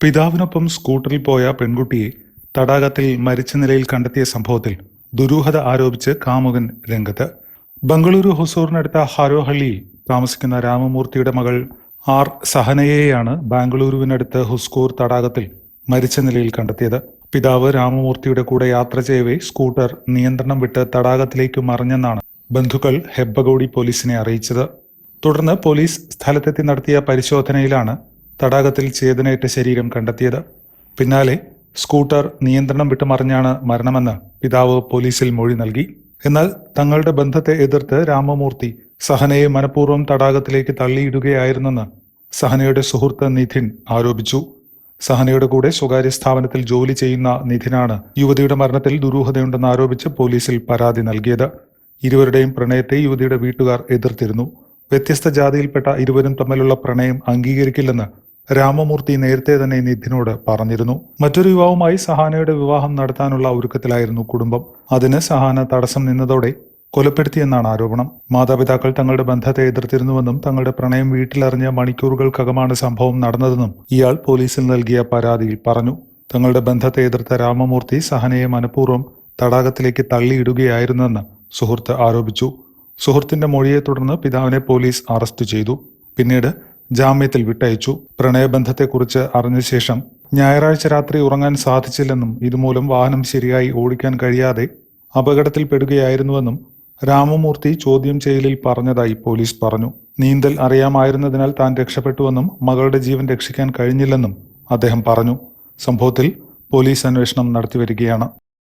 പിതാവിനൊപ്പം സ്കൂട്ടറിൽ പോയ പെൺകുട്ടിയെ തടാകത്തിൽ മരിച്ച നിലയിൽ കണ്ടെത്തിയ സംഭവത്തിൽ ദുരൂഹത ആരോപിച്ച് കാമുകൻ രംഗത്ത്. ബംഗളൂരു ഹൊസൂറിനടുത്ത ഹരോഹള്ളിയിൽ താമസിക്കുന്ന രാമമൂർത്തിയുടെ മകൾ ആർ സഹനയെയാണ് ബാംഗ്ലൂരുവിനടുത്ത് ഹുസ്കൂർ തടാകത്തിൽ മരിച്ച നിലയിൽ കണ്ടെത്തിയത്. പിതാവ് രാമമൂർത്തിയുടെ കൂടെ യാത്ര ചെയ്യവേ സ്കൂട്ടർ നിയന്ത്രണം വിട്ട് തടാകത്തിലേക്ക് മറിഞ്ഞെന്നാണ് ബന്ധുക്കൾ ഹെബ്ബഗോഡി പോലീസിനെ അറിയിച്ചത്. തുടർന്ന് പോലീസ് സ്ഥലത്തെത്തി നടത്തിയ പരിശോധനയിലാണ് തടാകത്തിൽ ചേതനയേറ്റ ശരീരം കണ്ടെത്തിയത്. പിന്നാലെ സ്കൂട്ടർ നിയന്ത്രണം വിട്ടുമറിഞ്ഞാണ് മരണമെന്ന് പിതാവ് പോലീസിൽ മൊഴി നൽകി. എന്നാൽ തങ്ങളുടെ ബന്ധത്തെ എതിർത്ത് രാമമൂർത്തി സഹനയെ മനഃപൂർവം തടാകത്തിലേക്ക് തള്ളിയിടുകയായിരുന്നെന്ന് സഹനയുടെ സുഹൃത്ത് നിധിൻ ആരോപിച്ചു. സഹനയുടെ കൂടെ സ്വകാര്യ സ്ഥാപനത്തിൽ ജോലി ചെയ്യുന്ന നിധിനാണ് യുവതിയുടെ മരണത്തിൽ ദുരൂഹതയുണ്ടെന്ന് ആരോപിച്ച് പോലീസിൽ പരാതി നൽകിയത്. ഇരുവരുടെയും പ്രണയത്തെ യുവതിയുടെ വീട്ടുകാർ എതിർത്തിരുന്നു. വ്യത്യസ്ത ജാതിയിൽപ്പെട്ട ഇരുവരും തമ്മിലുള്ള പ്രണയം അംഗീകരിക്കില്ലെന്ന് രാമമൂർത്തി നേരത്തെ തന്നെ നിധിനോട് പറഞ്ഞിരുന്നു. മറ്റൊരു യുവാവുമായി സഹാനയുടെ വിവാഹം നടത്താനുള്ള ഒരുക്കത്തിലായിരുന്നു കുടുംബം. അതിന് സഹാന തടസ്സം നിന്നതോടെ കൊലപ്പെടുത്തിയെന്നാണ് ആരോപണം. മാതാപിതാക്കൾ തങ്ങളുടെ ബന്ധത്തെ എതിർത്തിരുന്നുവെന്നും തങ്ങളുടെ പ്രണയം വീട്ടിലറിഞ്ഞ മണിക്കൂറുകൾക്കകമാണ് സംഭവം നടന്നതെന്നും ഇയാൾ പോലീസിൽ നൽകിയ പരാതിയിൽ പറഞ്ഞു. തങ്ങളുടെ ബന്ധത്തെ എതിർത്ത രാമമൂർത്തി സഹനയെ മനഃപൂർവം തടാകത്തിലേക്ക് തള്ളിയിടുകയായിരുന്നെന്ന് സുഹൃത്ത് ആരോപിച്ചു. സുഹൃത്തിന്റെ മൊഴിയെ തുടർന്ന് പിതാവിനെ പോലീസ് അറസ്റ്റ് ചെയ്തു. പിന്നീട് ജാമ്യത്തിൽ വിട്ടയച്ചു. പ്രണയബന്ധത്തെക്കുറിച്ച് അറിഞ്ഞ ശേഷം ഞായറാഴ്ച രാത്രി ഉറങ്ങാൻ സാധിച്ചില്ലെന്നും ഇതുമൂലം വാഹനം ശരിയായി ഓടിക്കാൻ കഴിയാതെ അപകടത്തിൽപ്പെടുകയായിരുന്നുവെന്നും രാമമൂർത്തി ചോദ്യം ചെയ്യലിൽ പറഞ്ഞതായി പോലീസ് പറഞ്ഞു. നീന്തൽ അറിയാമായിരുന്നതിനാൽ താൻ രക്ഷപ്പെട്ടുവെന്നും മകളുടെ ജീവൻ രക്ഷിക്കാൻ കഴിഞ്ഞില്ലെന്നും അദ്ദേഹം പറഞ്ഞു. സംഭവത്തിൽ പോലീസ് അന്വേഷണം നടത്തിവരികയാണ്.